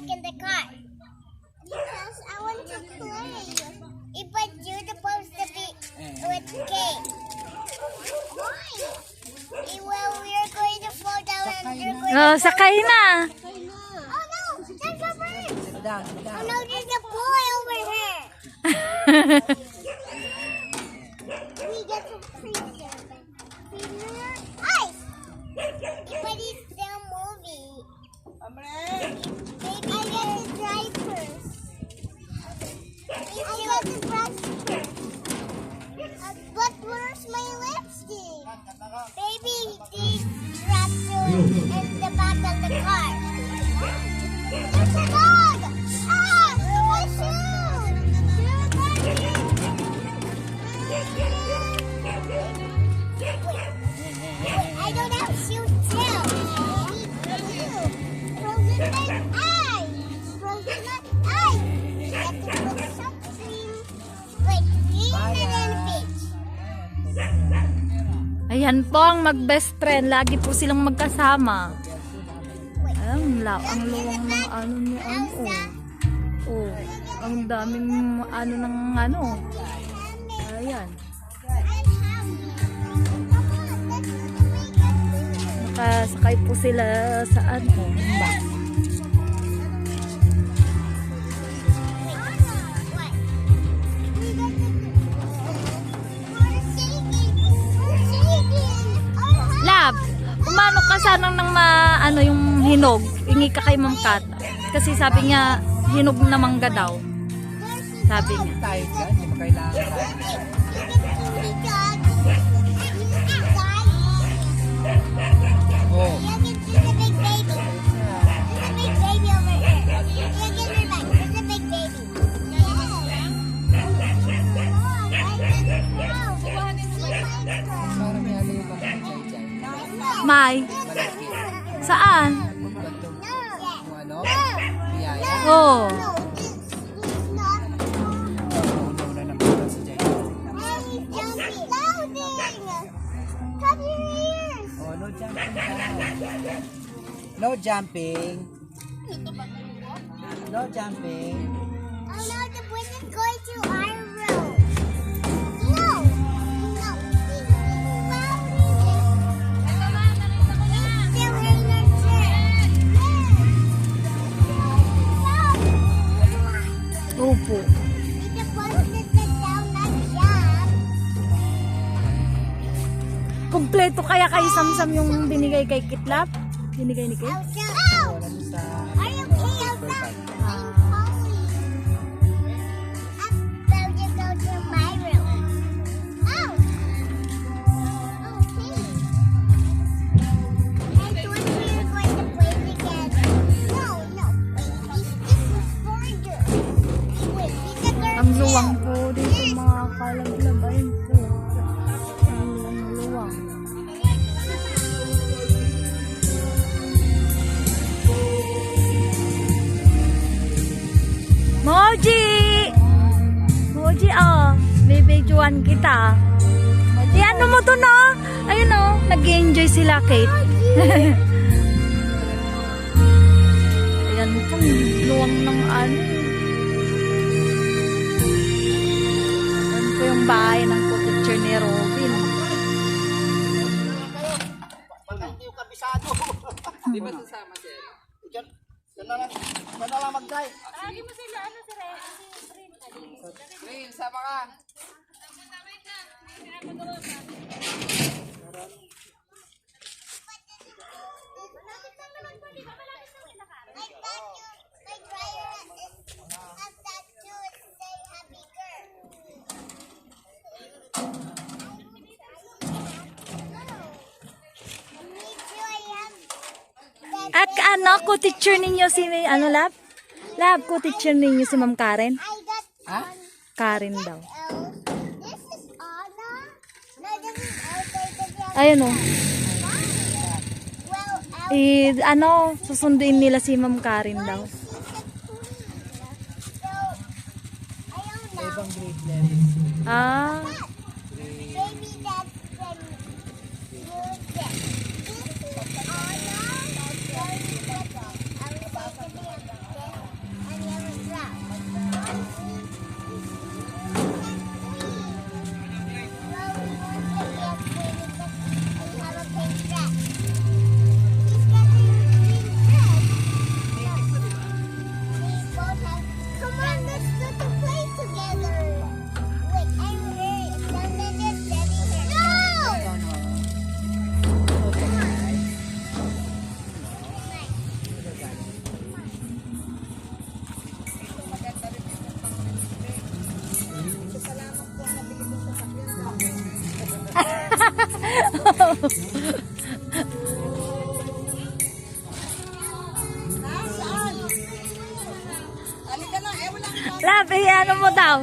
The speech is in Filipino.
back in the car? Because I want to play. But you're supposed to be with Kate. Why? Well, we're going to fall down and you're going Oh, sakay na. Oh no, there's a bird. Oh no, there's a boy over here. We get to freezer. Ayan po ang mag-best friend. Lagi po silang magkasama. Ang la ang luwang ng ano ni ano. Oh. Oh, ang daming ano ng ano. Ayan. Nakasakay po sila sa ano. Ba? Lab, umano ka sana ng ma, ano yung hinog. Ingi ka kay Ma'am Kat. Kasi sabi niya, hinog na mangga daw. Sabi niya. Tayo dyan, hindi mo kailangan. Oh. May saan? Oh, no jumping. No jumping. Kompleto kaya kay Samsam yung binigay kay Kitlap? Binigay ni? Elsa. Oh. Are you okay, Elsa? I'm Polly. Up, so you Bibidyoan kita. Eh, ano mo to, no? Ayun, oh. Nag-enjoy sila, Kate. Ayan po, luwang ng ano. Ayan po yung bahay ng co-teacher ni Robin. Di ba sasama siya? Diyan, diyan na lang. Diyan na lang mag-try. Rin, sama ka. I thought you, my dryer At ano, co-teacher ninyo si, ano, Lab? Lab, co-teacher ninyo si Ma'am Karen? Ha? Karen daw. Ayun, Elsa. I, ano, susunduin nila si Ma'am Karen daw. Ibang grade level. Ah, Maybe that's Eh eh, ano mo daw?